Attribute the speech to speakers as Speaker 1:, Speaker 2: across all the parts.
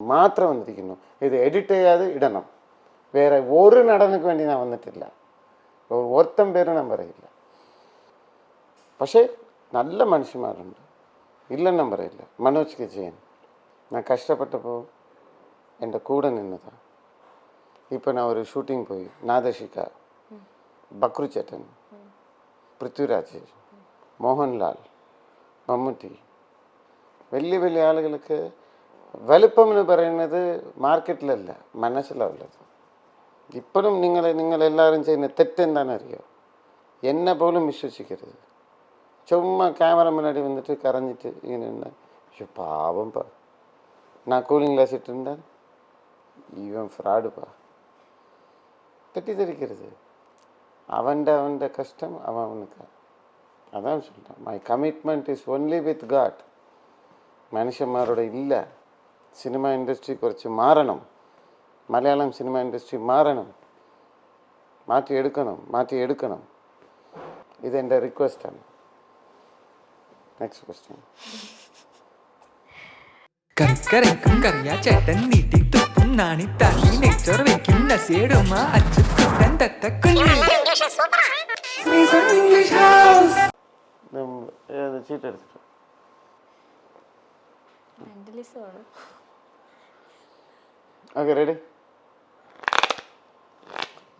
Speaker 1: മാത്രം വന്നിരിക്കുന്നു ഇത് എഡിറ്റ് ചെയ്യാതെ ഇടണം വേറെ ഒരു നടനക്ക് വേണ്ടി ഞാൻ വന്നിട്ടില്ല ഒരുത്തം പേര് ഞാൻ പറയില്ല പക്ഷേ നല്ല മനുഷ്യന്മാരുണ്ട്. ഇല്ലെന്നും പറയില്ല. മനോജ് കെ ജയൻ. ഞാൻ കഷ്ടപ്പെട്ടപ്പോൾ എന്റെ കൂടെ നിന്നതാണ് ഇപ്പോൾ ഞാൻ ഒരു ഷൂട്ടിംഗ് പോയി. നാദശിക ബക്രു ചേട്ടൻ പൃഥ്വിരാജ് മോഹൻലാൽ മമ്മൂട്ടി. വലിയ വലിയ ആളുകൾക്ക് വലിപ്പം എന്ന് പറയുന്നത് മാർക്കറ്റിലല്ല മനസ്സിലാ ഉള്ളത് ഇപ്പോഴും നിങ്ങൾ നിങ്ങൾ എല്ലാവരും ചെയ്യുന്ന തെറ്റെന്താണെന്ന് അറിയോ എന്നെ പോലും വിശ്വസിക്കരുത് ചുമ്മാ ക്യാമറ മുന്നാടി വന്നിട്ട് കരഞ്ഞിട്ട് ഇങ്ങനെ ഉണ്ട് പക്ഷെ പാവം പാ நான் கூலிங் கிளாஸ் இட்டுருந்தேன் இவன் ஃப்ராடுப்பா தட்டித்தரிக்கிறது அவன்ட அவன்ட கஷ்டம் அவன் அவனுக்கு அதான் சொல்கிறேன் my commitment is only with God மனுஷன்மாரோட இல்லை സിനിമ ഇൻഡസ്ട്രി കുറച്ച് മാറണം. മലയാളം സിനിമ ഇൻഡസ്ട്രി മാറണം. മാറ്റിയെടുക്കണം മാറ്റിയെടുക്കണം. ഇതെന്റെ റിക്വസ്റ്റാണ്. നെക്സ്റ്റ് ക്വസ്റ്റ്യൻ
Speaker 2: കറിക്കരയ്ക്കും കറിയാ ചേട്ടൻ നീട്ടി തുപ്പും നാണി താങ്ങി നെച്ചോർ വെക്കും നസിയടുമ അച്ചുക്കുട്ടൻ തത്തക്കുള്ളി ഇംഗ്ലീഷ് ഹൗസ്
Speaker 1: ചീട്ട് എടുത്തിട്ട്?
Speaker 3: മെന്റലിസമാണ്
Speaker 1: ഓക്കെ റെഡി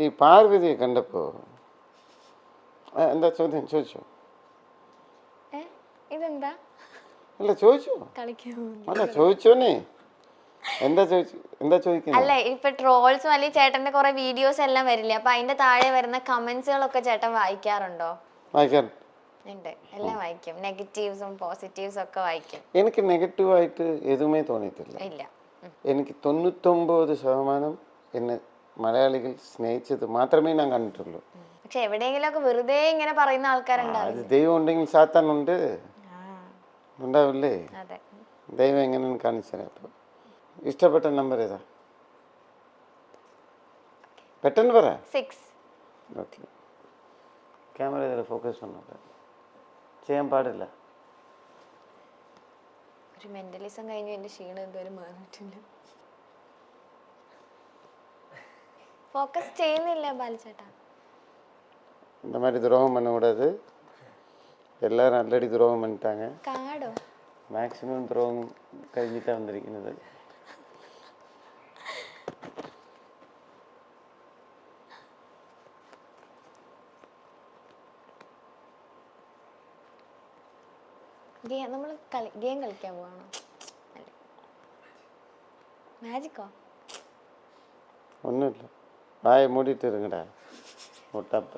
Speaker 1: ഈ പാർവതിയെ കണ്ടപ്പോ എന്താ ചോദ്യം? ചോദിച്ചോ?
Speaker 3: ഇതെന്താ?
Speaker 1: അല്ല ചോദിച്ചോ? അല്ല ചോദിച്ചോന്നേ. എന്താ ചോദിച്ചു എന്താ ചോദിക്കുന്നത്
Speaker 3: അല്ല ഇപ്പൊ ട്രോൾസും അല്ലെങ്കിൽ ചേട്ടന്റെ കുറെ വീഡിയോസ് എല്ലാം വരില്ലേ? അപ്പൊ അതിന്റെ താഴെ വരുന്ന കമന്റ്സുകളൊക്കെ ചേട്ടൻ വായിക്കാറുണ്ടോ?
Speaker 1: വായിക്കാൻ.
Speaker 3: ഉണ്ട്. എല്ലാം വായിക്കും. നെഗറ്റീവ്സും പോസിറ്റീവ്സും ഒക്കെ വായിക്കും.
Speaker 1: എനിക്ക് നെഗറ്റീവായിട്ട് എതുമേ തോന്നിയിട്ടില്ല.
Speaker 3: ഇല്ല.
Speaker 1: എനിക്ക് തൊണ്ണൂറ്റൊമ്പത് ശതമാനം എന്നെ മലയാളികൾ സ്നേഹിച്ചത് മാത്രമേ ഞാൻ കണ്ടിട്ടുള്ളൂ.
Speaker 3: പക്ഷെ എവിടെയെങ്കിലുമൊക്കെ വെറുതെ ഇങ്ങനെ പറയുന്ന ആൾക്കാരുണ്ടാവും
Speaker 1: ദൈവം ഉണ്ടെങ്കിൽ സാത്താൻ ഉണ്ട്. ഉണ്ടാവില്ലേ? ദൈവം എങ്ങനെയാണ് കാണിച്ചത് അപ്പോൾ? ഇഷ്ടപ്പെട്ട നമ്പർ ഏതാ? പെട്ടെന്ന് പറ.
Speaker 3: സിക്സ്
Speaker 1: ഓക്കെ ക്യാമറ ഫോക്കസ് ഒന്നും ചെയ്യാൻ പാടില്ല.
Speaker 3: ഒരു മെന്റലിസം കഴിഞ്ഞു എന്റെ ക്ഷീണം ഇതുവരെ മാറിയിട്ടില്ല ഫോക്കസ് ചെയ്യുന്നില്ല ബാലിച്ചേട്ടാ
Speaker 1: இந்த மாதிரி துரோகம் பண்ணக்கூடாது எல்லாரும் ஆல்ரெடி துரோகம் பண்ணிட்டாங்க
Speaker 3: കാടോ
Speaker 1: மேக்ஸிமம் துரோகம் കഴിഞ്ഞിട്ടാ വന്നിരിക്കുന്നത്
Speaker 3: ഗെയിം നമ്മൾ കളി ഗെയിം കളിക്കാൻ പോവാണോ? മാജിക്കോ?
Speaker 1: ഒന്നുമില്ല. വായ മൂടിയിട്ട് ഇറങ്ങടാ മുട്ടപ്പ.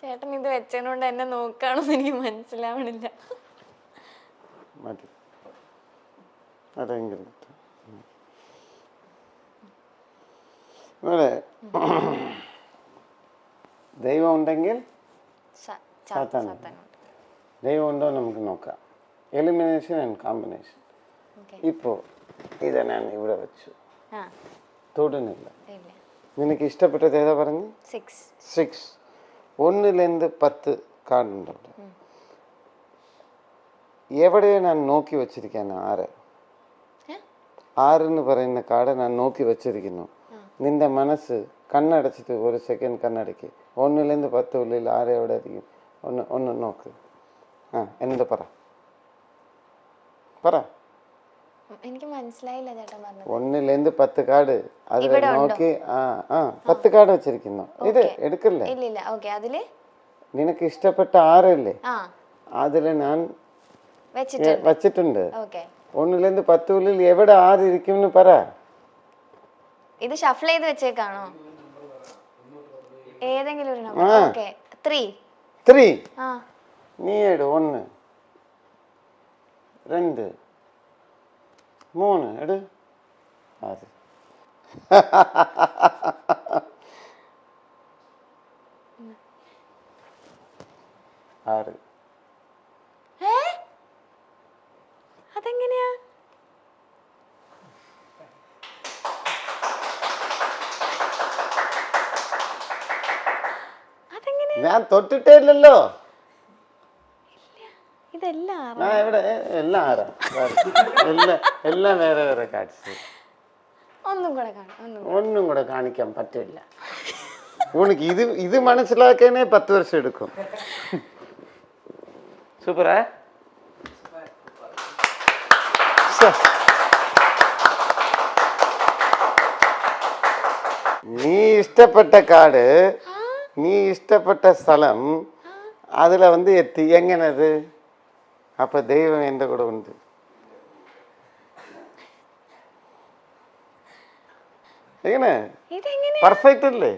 Speaker 3: ചേട്ടൻ ഇത് വെച്ചതുകൊണ്ട് എന്നെ നോക്കാണെന്ന് എനിക്ക് മനസ്സിലാവണില്ല.
Speaker 1: മതി. അതെങ്കിലും. ഇവിടെ ദൈവം ഉണ്ടെങ്കിൽ
Speaker 3: സ- ച-
Speaker 1: സാത്താനുണ്ട്.
Speaker 3: സാത്താനുണ്ട്.
Speaker 1: ദൈവം ഉണ്ടോ നമുക്ക് നോക്കാം. Elimination and
Speaker 3: combination.
Speaker 1: ഇപ്പോൾ ഇതെ ഞാൻ ഇവിടെ വെച്ചു. തൊടുന്നില്ല. നിനക്ക് ഇഷ്ടപ്പെട്ടത് ഏതാ പറഞ്ഞു?
Speaker 3: സിക്സ്
Speaker 1: ഒന്നിലെന്ത് പത്ത് കാർഡുണ്ട് അവിടെ. എവിടെ ഞാൻ നോക്കി വച്ചിരിക്കാൻ ആറ് ആറെന്ന് പറയുന്ന കാർഡ് ഞാൻ നോക്കി വച്ചിരിക്കുന്നു. നിന്റെ മനസ്സ് കണ്ണടച്ചിട്ട് ഒരു സെക്കൻഡ് കണ്ണടക്കി. ഒന്നിലേന്ന് പത്ത് ഉള്ളിൽ ആരെ എവിടെ ആയിരിക്കും ഒന്ന് ഒന്ന് നോക്ക്. ആ എന്ത് പറ. പറ.
Speaker 3: എനിക്ക് മനസ്സിലായില്ല ചേട്ടൻ പറഞ്ഞത്.
Speaker 1: ഒന്നിലെന്ത് പത്ത് കാർഡ്.
Speaker 3: അത്?
Speaker 1: നോക്കി ആ ആ പത്ത് കാർഡ് വെച്ചിരിക്കുന്നു. ഇത് എടുക്കല്ലേ?
Speaker 3: ഇല്ല ഇല്ല. ഓക്കേ അതിൽ?
Speaker 1: നിനക്ക് ഇഷ്ടപ്പെട്ട ആറല്ലേ
Speaker 3: ആ.
Speaker 1: അതിൽ ഞാൻ
Speaker 3: വെച്ചിട്ടുണ്ട്.
Speaker 1: ഒന്നിലേന്ത്
Speaker 3: ഓക്കെ.
Speaker 1: ഒന്നിലെന്ത് പത്ത് ഉള്ളിൽ എവിടെ ഇരിക്കുമെന്ന് പറ.
Speaker 3: ഇത് ഷഫിൾ ചെയ്ത് വെച്ചേക്കാണോ ഏതെങ്കിലും ഒരു നമ്പർ
Speaker 1: ആ.
Speaker 3: ഓക്കെ ത്രീ
Speaker 1: ത്രീ
Speaker 3: ആ
Speaker 1: நீ எடு ஒன்று ரெண்டு மூணு எடு ஆறு ആറ്
Speaker 3: ഏ അതെങ്ങനെയാ
Speaker 1: ഞാൻ തൊട്ടിട്ടേ ഇല്ലല്ലോ.
Speaker 3: ഇതെല്ലാം
Speaker 1: ഞാൻ എവിടെ എല്ലാം ആരാ? എല്ലാം എല്ലാം വേറെ വേറെ കാണിച്ചു.
Speaker 3: ഒന്നും കൂടെ കാണാം ഒന്നും
Speaker 1: ഒന്നും കൂടെ കാണിക്കാൻ പറ്റില്ല. ഉണക്ക് ഇത് ഇത് മനസ്സിലാക്കാനേ പത്ത് വർഷം എടുക്കും. സൂപ്പറാ. നീ ഇഷ്ടപ്പെട്ട കാട് നീ ഇഷ്ടപ്പെട്ട സ്ഥലം അതിൽ வந்து എത്തി എങ്ങനത് അപ്പൊ ദൈവം എൻ്റെ കൂടെ ഉണ്ട് എങ്ങനെ
Speaker 3: ഇതെങ്ങനെ
Speaker 1: പെർഫെക്റ്റ് അല്ലേ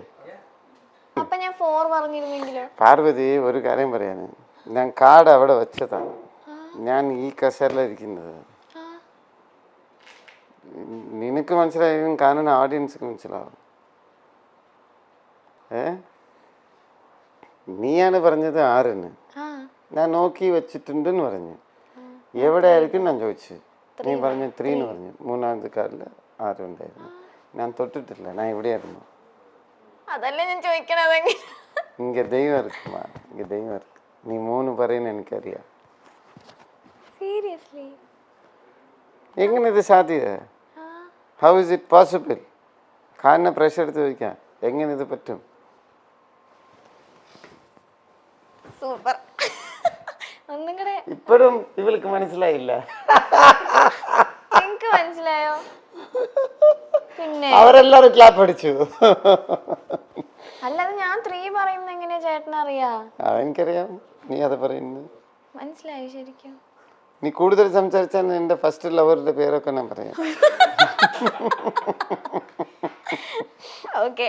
Speaker 3: അപ്പൊ ഞാൻ ഫോർ പറഞ്ഞിരുന്നെങ്കിലോ
Speaker 1: പാർവതി ഒരു കാര്യം പറയാന് ഞാൻ കാർഡ് അവിടെ വെച്ചതാണ് ഞാൻ ഈ കസേരയിലിരിക്കുന്നത്
Speaker 3: ആ,
Speaker 1: നിനക്ക് മനസ്സിലായും കാണുന്ന ഓഡിയൻസിന് മനസ്സിലാവും ഏ നീയാണ് പറഞ്ഞത് ആറിന് ഞാൻ നോക്കി വെച്ചിട്ടുണ്ടെന്ന് പറഞ്ഞു. എവിടെ ഞാൻ ചോദിച്ചു നീ പറഞ്ഞു ത്രീ എന്ന് പറഞ്ഞു. മൂന്നാമത്തെ കാറിൽ ആറ് ഉണ്ടായിരുന്നു. ഞാൻ തൊട്ടിട്ടില്ല. ഞാൻ എവിടെയായിരുന്നു?
Speaker 3: അതല്ല ഞാൻ ചോദിക്കണത്
Speaker 1: ഇങ്ങ ദൈവം ഇരിക്കുമാ ഇങ്ങ ദൈവം ഇരിക്കും നീ മൂന്ന് പറയുന്ന എനിക്കറിയാം.
Speaker 3: സീരിയസ്ലി
Speaker 1: എങ്ങനെ ഇത് സാധ്യത? ഹൗ ഇസ് ഇറ്റ് പോസിബിൾ കാലിനെ പ്രഷർ എടുത്ത് ചോദിക്കാം. എങ്ങനെ ഇത് പറ്റും?
Speaker 3: സൂപ്പർ. ഒന്നും കൂടെ
Speaker 1: ഇപ്പോഴും ഇവൾക്ക് മനസ്സിലായില്ല.
Speaker 3: നിങ്ങക്ക് മനസ്സിലായോ? പിന്നെ
Speaker 1: അവരെല്ലാരും ക്ലാപ്പ് അടിച്ചു.
Speaker 3: അല്ലാതെ ഞാൻ ത്രീ പറയുന്ന എങ്ങനെയാ ചേട്ടനറിയാ
Speaker 1: എനിക്കറിയാം. നീ അത് പറയുന്നു
Speaker 3: മനസ്സിലായി ശരിക്കും?
Speaker 1: നീ കൂടുതൽ സംസാരിച്ചാൽ എന്റെ ഫസ്റ്റ് ലവറിന്റെ പേരൊക്കെ ഞാൻ പറയാം.
Speaker 3: ഓക്കെ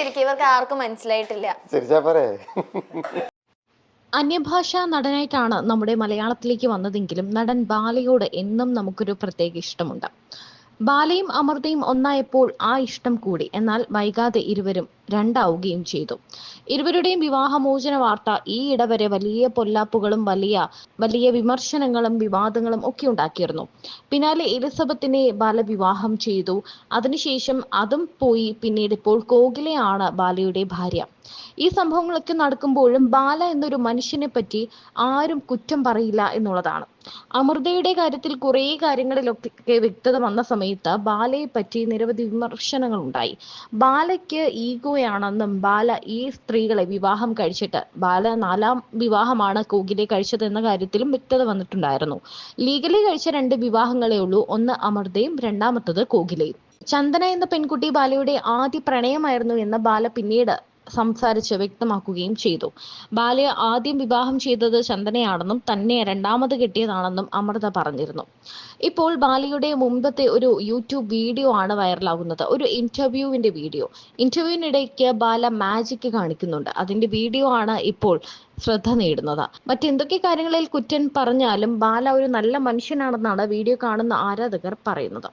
Speaker 3: ചിരിക്കും ഇവർക്ക് ആർക്കും മനസ്സിലായിട്ടില്ല.
Speaker 1: ചിരിച്ചാ പറയേ
Speaker 4: അന്യഭാഷാ നടനായിട്ടാണ് നമ്മുടെ മലയാളത്തിലേക്ക് വന്നതെങ്കിലും നടൻ ബാലയോട് എന്നും നമുക്കൊരു പ്രത്യേക ഇഷ്ടമുണ്ട്. ബാലയും അമൃതയും ഒന്നായപ്പോൾ ആ ഇഷ്ടം കൂടി. എന്നാൽ വൈകാതെ ഇരുവരും രണ്ടാവുകയും ചെയ്തു. ഇരുവരുടെയും വിവാഹമോചന വാർത്ത ഈ ഇടവരെ വലിയ പൊല്ലാപ്പുകളും വലിയ വലിയ വിമർശനങ്ങളും വിവാദങ്ങളും ഒക്കെ ഉണ്ടാക്കിയിരുന്നു. പിന്നാലെ എലിസബത്തിനെ ബാലവിവാഹം ചെയ്തു. അതിനുശേഷം അതും പോയി. പിന്നീട് ഇപ്പോൾ കോകിലയാണ് ബാലയുടെ ഭാര്യ. ഈ സംഭവങ്ങളൊക്കെ നടക്കുമ്പോഴും ബാല എന്നൊരു മനുഷ്യനെ പറ്റി ആരും കുറ്റം പറയില്ല എന്നുള്ളതാണ്. അമൃതയുടെ കാര്യത്തിൽ കുറേ കാര്യങ്ങളിലൊക്കെ വ്യക്തത വന്ന സമയത്ത് ബാലയെ പറ്റി നിരവധി വിമർശനങ്ങൾ ഉണ്ടായി ബാലയ്ക്ക് ഈഗോയാണെന്നും ബാല ഈ സ്ത്രീകളെ വിവാഹം കഴിച്ചിട്ട്. ബാല നാലാം വിവാഹമാണ് കൂകിലെ കഴിച്ചത് എന്ന കാര്യത്തിലും വ്യക്തത വന്നിട്ടുണ്ടായിരുന്നു. ലീഗലി കഴിച്ച രണ്ട് വിവാഹങ്ങളേ ഉള്ളൂ. ഒന്ന് അമൃതയും രണ്ടാമത്തത് കോകിലയും. ചന്ദന എന്ന പെൺകുട്ടി ബാലയുടെ ആദ്യ പ്രണയമായിരുന്നു എന്ന് ബാല പിന്നീട് സംസാരിച്ച് വ്യക്തമാക്കുകയും ചെയ്തു. ബാലയെ ആദ്യം വിവാഹം ചെയ്തത് ചന്ദനയാണെന്നും തന്നെ രണ്ടാമത് കിട്ടിയതാണെന്നും അമൃത പറഞ്ഞിരുന്നു. ഇപ്പോൾ ബാലയുടെ മുമ്പത്തെ ഒരു യൂട്യൂബ് വീഡിയോ ആണ് വൈറലാകുന്നത്. ഒരു ഇന്റർവ്യൂവിന്റെ വീഡിയോ. ഇന്റർവ്യൂവിനിടയ്ക്ക് ബാല മാജിക് കാണിക്കുന്നുണ്ട്. അതിന്റെ വീഡിയോ ആണ് ഇപ്പോൾ ശ്രദ്ധ നേടുന്നത്. മറ്റെന്തൊക്കെ കാര്യങ്ങളിൽ കുറ്റൻ പറഞ്ഞാലും ബാല ഒരു നല്ല മനുഷ്യനാണെന്നാണ് വീഡിയോ കാണുന്ന ആരാധകർ പറയുന്നത്.